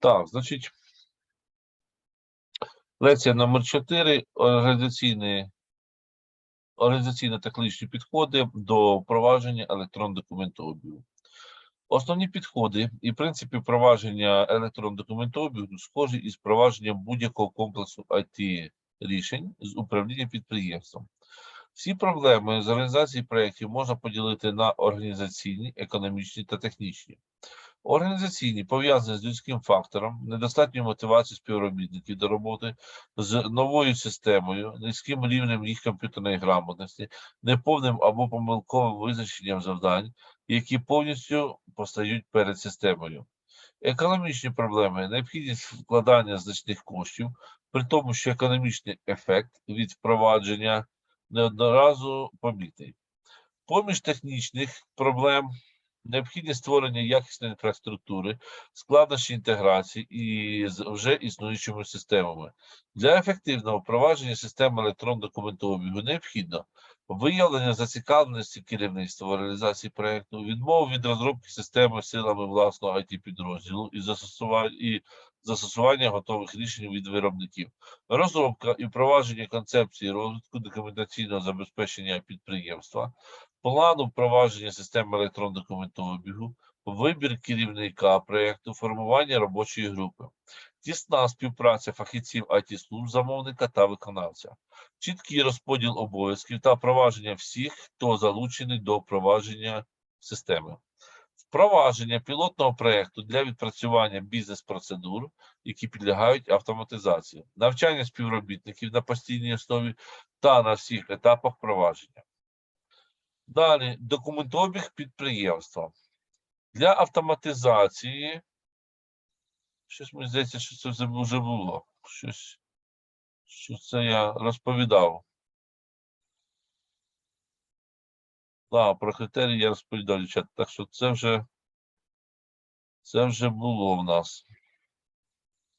Так, значить, лекція номер 4. Організаційні, організаційно-технічні підходи до впровадження електронного документообігу. Основні підходи і принципи впровадження електронного документообігу схожі із впровадженням будь-якого комплексу IT рішень з управління підприємством. Всі проблеми з організації проєктів можна поділити на організаційні, економічні та технічні. Організаційні пов'язані з людським фактором, недостатньою мотивацією співробітників до роботи, з новою системою, низьким рівнем їх комп'ютерної грамотності, неповним або помилковим визначенням завдань, які повністю постають перед системою. Економічні проблеми, необхідність вкладання значних коштів, при тому, що економічний ефект від впровадження неодноразово помітний. Поміж технічних проблем необхідність створення якісної інфраструктури, складнощі інтеграції і з вже існуючими системами. Для ефективного впровадження системи електронного документообігу необхідно виявлення зацікавленості керівництва в реалізації проєкту, відмову від розробки системи силами власного it підрозділу і застосування, і застосування готових рішень від виробників, розробка і впровадження концепції розвитку документаційного забезпечення підприємства, плану впровадження системи електронного документообігу, вибір керівника проєкту, формування робочої групи, тісна співпраця фахівців it служб замовника та виконавця, чіткий розподіл обов'язків та впровадження всіх, хто залучений до впровадження системи. Впровадження пілотного проєкту для відпрацювання бізнес-процедур, які підлягають автоматизації, навчання співробітників на постійній основі та на всіх етапах впровадження. Далі документообіг підприємства. Для автоматизації. Щось мені здається, що це вже було. Щось, що це я розповідав. Так, про критерії я розповідав, дівчата. Так що це вже це вже було в нас.